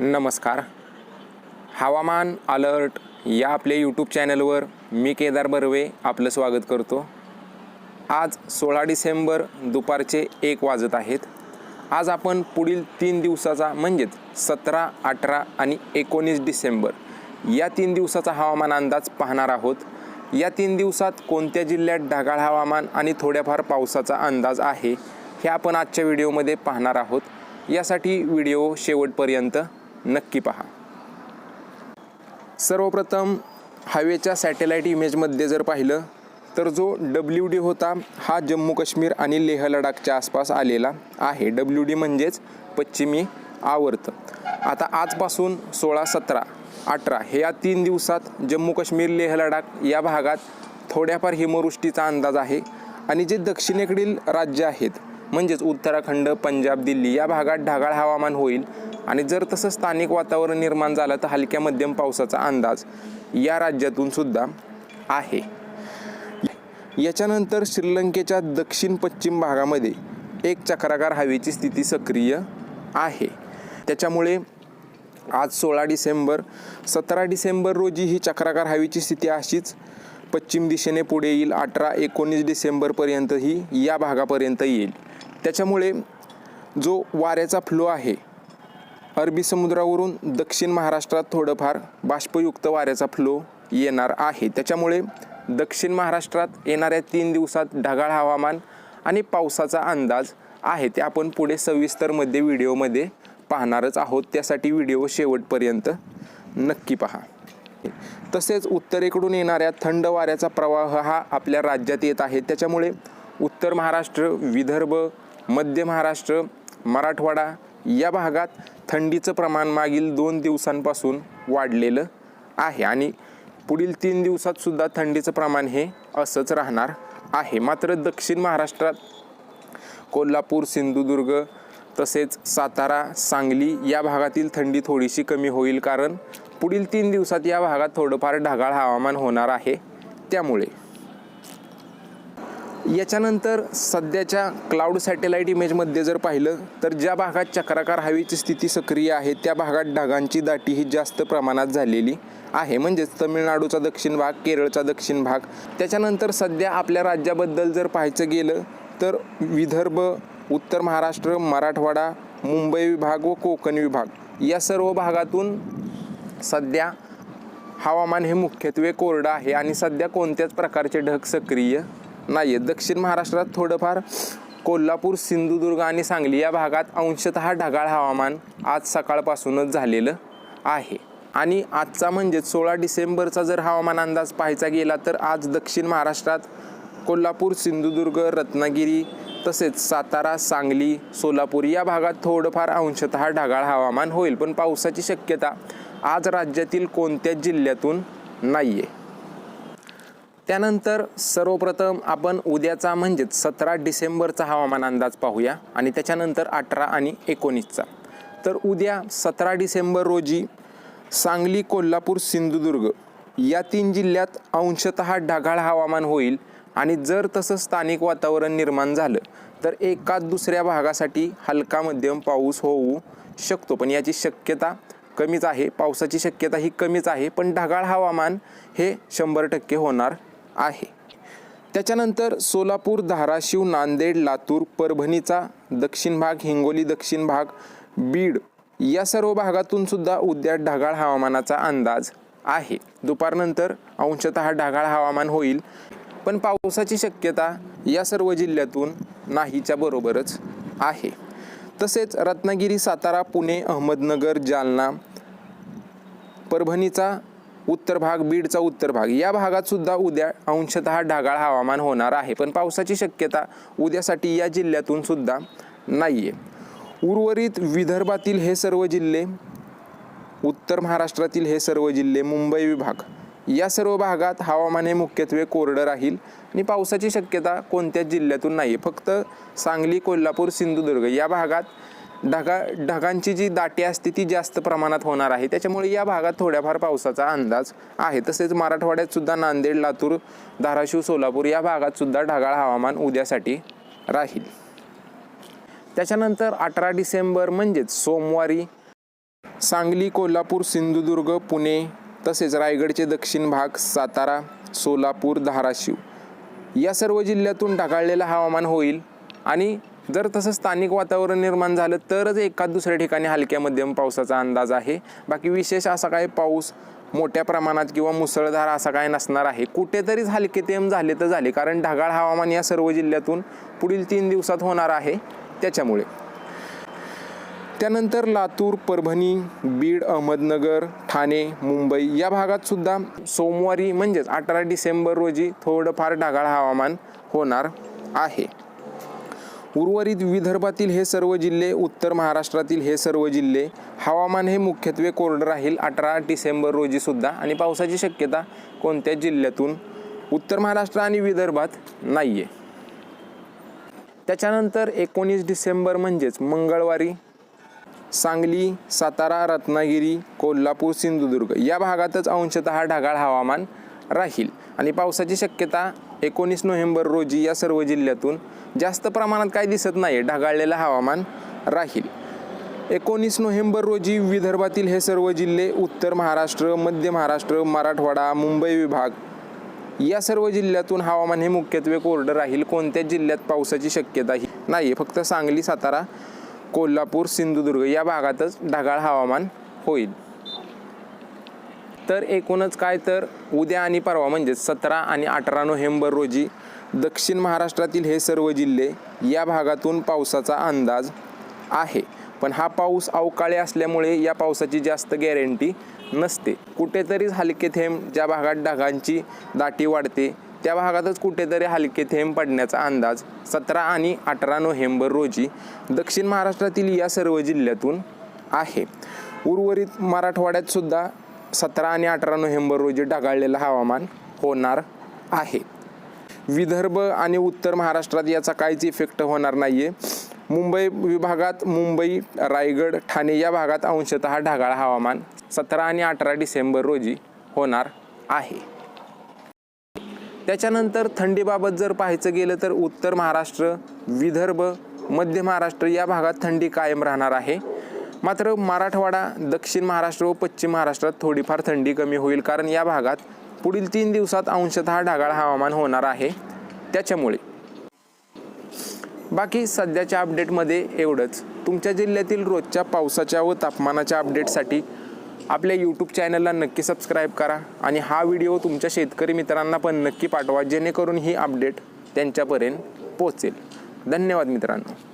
नमस्कार. हवामान अलर्ट या आपल्या यूट्यूब चॅनलवर मी केदार बर्वे आपलं स्वागत करतो. आज सोळा डिसेंबर दुपारचे एक वाजत आहेत. आज आपण पुढील तीन दिवसाचा म्हणजेच सतरा अठरा आणि एकोणीस डिसेंबर या तीन दिवसाचा हवामान अंदाज पाहणार आहोत. या तीन दिवसात कोणत्या जिल्ह्यात ढगाळ हवामान आणि थोड्याफार पावसाचा अंदाज आहे हे आपण आजच्या व्हिडिओमध्ये पाहणार आहोत. यासाठी व्हिडिओ शेवटपर्यंत नक्की पहा. सर्वप्रथम हवेच्या सॅटेलाईट इमेजमध्ये जर पाहिलं तर जो डब्ल्यू डी होता हा जम्मू काश्मीर आणि लेह लडाखच्या आसपास आलेला आहे. डब्ल्यू डी म्हणजेच पश्चिमी आवर्त. आता आजपासून सोळा सतरा अठरा हे या तीन दिवसात जम्मू काश्मीर लेह लडाख या भागात थोड्याफार हिमवृष्टीचा अंदाज आहे आणि जे दक्षिणेकडील राज्य आहेत म्हणजेच उत्तराखंड पंजाब दिल्ली या भागात ढगाळ हवामान होईल. आणि जर तसं स्थानिक वातावरण निर्माण झालं तर हलक्या मध्यम पावसाचा अंदाज या राज्यातून सुद्धा आहे. याच्यानंतर श्रीलंकेच्या दक्षिण पश्चिम भागामध्ये एक चक्राकार हवेची स्थिती सक्रिय आहे. त्याच्यामुळे आज सोळा डिसेंबर सतरा डिसेंबर रोजी ही चक्राकार हवेची स्थिती अशीच पश्चिम दिशेने पुढे येईल. अठरा एकोणीस डिसेंबरपर्यंत ही या भागापर्यंत येईल. त्याच्यामुळे जो वाऱ्याचा फ्लो आहे अरबी समुद्रावरून दक्षिण महाराष्ट्रात थोडंफार बाष्पयुक्त वाऱ्याचा फ्लो येणार आहे. त्याच्यामुळे दक्षिण महाराष्ट्रात येणाऱ्या तीन दिवसात ढगाळ हवामान आणि पावसाचा अंदाज आहे. ते आपण पुढे सविस्तरमध्ये व्हिडिओमध्ये पाहणारच आहोत. त्यासाठी व्हिडिओ शेवटपर्यंत नक्की पहा. तसेच उत्तरेकडून येणाऱ्या थंड वाऱ्याचा प्रवाह हा आपल्या राज्यात येत आहे. त्याच्यामुळे उत्तर महाराष्ट्र विदर्भ मध्य महाराष्ट्र मराठवाडा या भागात थंडीचं प्रमाण मागील दोन दिवसांपासून वाढलेलं आहे आणि पुढील तीन दिवसातसुद्धा थंडीचं प्रमाण हे असंच राहणार आहे. मात्र दक्षिण महाराष्ट्रात कोल्हापूर सिंधुदुर्ग तसेच सातारा सांगली या भागातील थंडी थोडीशी कमी होईल कारण पुढील तीन दिवसात या भागात थोडंफार ढगाळ हवामान होणार आहे. त्यामुळे याच्यानंतर सध्याच्या क्लाउड सॅटेलाईट इमेजमध्ये जर पाहिलं तर ज्या भागात चक्राकार हवेची स्थिती सक्रिय आहे त्या भागात ढगांची दाटी ही जास्त प्रमाणात झालेली आहे. म्हणजेच तमिळनाडूचा दक्षिण भाग केरळचा दक्षिण भाग. त्याच्यानंतर सध्या आपल्या राज्याबद्दल जर पाहायचं गेलं तर विदर्भ उत्तर महाराष्ट्र मराठवाडा मुंबई विभाग व कोकण विभाग या सर्व भागातून सध्या हवामान हे मुख्यत्वे कोरडं आहे आणि सध्या कोणत्याच प्रकारचे ढग सक्रिय नाही आहे दक्षिण महाराष्ट्रात थोडंफार कोल्हापूर सिंधुदुर्ग आणि सांगली या भागात अंशतः ढगाळ हवामान आज सकाळपासूनच झालेलं आहे. आणि आजचा म्हणजेच सोळा डिसेंबरचा जर हवामान अंदाज पाहायचा गेला तर आज दक्षिण महाराष्ट्रात कोल्हापूर सिंधुदुर्ग रत्नागिरी तसेच सातारा सांगली सोलापूर या भागात थोडंफार अंशतः ढगाळ हवामान होईल. पण पावसाची शक्यता आज राज्यातील कोणत्याच जिल्ह्यातून नाही आहे त्यानंतर सर्वप्रथम आपण उद्याचा म्हणजेच सतरा डिसेंबरचा हवामान अंदाज पाहूया आणि त्याच्यानंतर अठरा आणि एकोणीसचा. तर उद्या सतरा डिसेंबर रोजी सांगली कोल्हापूर सिंधुदुर्ग या तीन जिल्ह्यात अंशतः ढगाळ हवामान होईल आणि जर तसं स्थानिक वातावरण निर्माण झालं तर एका दुसऱ्या भागासाठी हलका मध्यम पाऊस होऊ शकतो. पण याची शक्यता कमीच आहे. पावसाची शक्यता ही कमीच आहे. पण ढगाळ हवामान हे शंभर टक्के होणार आहे. त्याच्यानंतर सोलापूर धाराशिव नांदेड लातूर परभणीचा दक्षिण भाग हिंगोली दक्षिण भाग बीड या सर्व भागातून सुद्धा उद्या ढगाळ हवामानाचा अंदाज आहे. दुपारनंतर अंशतः ढगाळ हवामान होईल पण पावसाची शक्यता या सर्व जिल्ह्यातून नाहीच्या बरोबरच आहे. तसेच रत्नागिरी सातारा पुणे अहमदनगर जालना परभणीचा उत्तर भाग बीडचा उत्तर भाग. या भागात सुद्धा उद्या अंशतः ढगाळ हवामान होणार आहे. पण पावसाची शक्यता उद्यासाठी या जिल्ह्यातून सुद्धा नाही आहे उर्वरित विदर्भातील हे सर्व जिल्हे उत्तर महाराष्ट्रातील हे सर्व जिल्हे मुंबई विभाग या सर्व भागात हवामान हे मुख्यत्वे कोरडं राहील आणि पावसाची शक्यता कोणत्याच जिल्ह्यातून नाही आहे फक्त सांगली कोल्हापूर सिंधुदुर्ग या भागात ढगा ढगांची जी दाटी असते ती जास्त प्रमाणात होणार आहे. त्याच्यामुळे या भागात थोड्याफार पावसाचा अंदाज आहे. तसेच मराठवाड्यात सुद्धा नांदेड लातूर धाराशिव सोलापूर या भागात सुद्धा ढगाळ हवामान उद्यासाठी राहील. त्याच्यानंतर अठरा डिसेंबर म्हणजेच सोमवारी सांगली कोल्हापूर सिंधुदुर्ग पुणे तसेच रायगडचे दक्षिण भाग सातारा सोलापूर धाराशिव या सर्व जिल्ह्यातून ढगाळलेलं हवामान होईल आणि जर तसं स्थानिक वातावरण निर्माण झालं तरच एका दुसऱ्या ठिकाणी हलक्या मध्यम पावसाचा अंदाज आहे. बाकी विशेष असा काही पाऊस मोठ्या प्रमाणात किंवा मुसळधार असा काय नसणार आहे. कुठेतरीच हलके तेम झाले तर झाले कारण ढगाळ हवामान या सर्व जिल्ह्यातून पुढील तीन दिवसात होणार आहे त्याच्यामुळे. त्यानंतर लातूर परभणी बीड अहमदनगर ठाणे मुंबई या भागात सुद्धा सोमवारी म्हणजेच अठरा डिसेंबर रोजी थोडंफार ढगाळ हवामान होणार आहे. उर्वरित विदर्भातील हे सर्व जिल्हे उत्तर महाराष्ट्रातील हे सर्व जिल्हे हवामान हे मुख्यत्वे कोरडं राहील. अठरा डिसेंबर रोजीसुद्धा आणि पावसाची शक्यता कोणत्याच जिल्ह्यातून? उत्तर महाराष्ट्र आणि विदर्भात नाही आहे त्याच्यानंतर एकोणीस डिसेंबर म्हणजेच मंगळवारी सांगली सातारा रत्नागिरी कोल्हापूर सिंधुदुर्ग या भागातच अंशतः ढगाळ हवामान राहील. आणि पावसाची शक्यता एकोणीस नोव्हेंबर रोजी या सर्व जिल्ह्यातून जास्त प्रमाणात काय दिसत नाही ढगाळलेलं हवामान राहील. एकोणीस नोव्हेंबर रोजी विदर्भातील हे सर्व जिल्हे उत्तर महाराष्ट्र मध्य महाराष्ट्र मराठवाडा मुंबई विभाग या सर्व जिल्ह्यातून हवामान हे मुख्यत्वे कोरडं राहील. कोणत्या जिल्ह्यात पावसाची शक्यता ही नाही फक्त सांगली सातारा कोल्हापूर सिंधुदुर्ग या भागातच ढगाळ हवामान होईल. तर एकूणच काय तर उद्या आणि परवा म्हणजेच सतरा आणि अठरा नोव्हेंबर रोजी दक्षिण महाराष्ट्रातील हे सर्व जिल्हे या भागातून पावसाचा अंदाज आहे. पण हा पाऊस अवकाळी असल्यामुळे या पावसाची जास्त गॅरंटी नसते. कुठेतरीच हलके थेंब ज्या भागात ढगांची दाटी वाढते त्या भागातच कुठेतरी हलके थेंब पडण्याचा अंदाज सतरा आणि अठरा नोव्हेंबर रोजी दक्षिण महाराष्ट्रातील या सर्व जिल्ह्यातून आहे. उर्वरित मराठवाड्यात सुद्धा सतरा आणि अठरा नोव्हेंबर रोजी ढगाळलेलं हवामान होणार आहे. विदर्भ आणि उत्तर महाराष्ट्रात याचा काहीच इफेक्ट होणार नाही आहे मुंबई विभागात मुंबई रायगड ठाणे या भागात अंशतः ढगाळ हवामान सतरा आणि अठरा डिसेंबर रोजी होणार आहे. त्याच्यानंतर थंडीबाबत जर पाहायचं गेलं तर उत्तर महाराष्ट्र विदर्भ मध्य महाराष्ट्र या भागात थंडी कायम राहणार आहे. मात्र मराठवाडा दक्षिण महाराष्ट्र व पश्चिम महाराष्ट्रात थोडीफार थंडी कमी होईल कारण या भागात पुढील तीन दिवसात अंशतः ढगाळ हवामान होणार आहे. त्याच्यामुळे. बाकी सध्याच्या अपडेटमध्ये एवढंच. तुमच्या जिल्ह्यातील रोजच्या पावसाच्या व तापमानाच्या अपडेटसाठी आपल्या यूट्यूब चॅनलला नक्की सबस्क्राईब करा आणि हा व्हिडिओ तुमच्या शेतकरी मित्रांना पण नक्की पाठवा जेणेकरून ही अपडेट त्यांच्यापर्यंत पोचेल धन्यवाद मित्रांनो.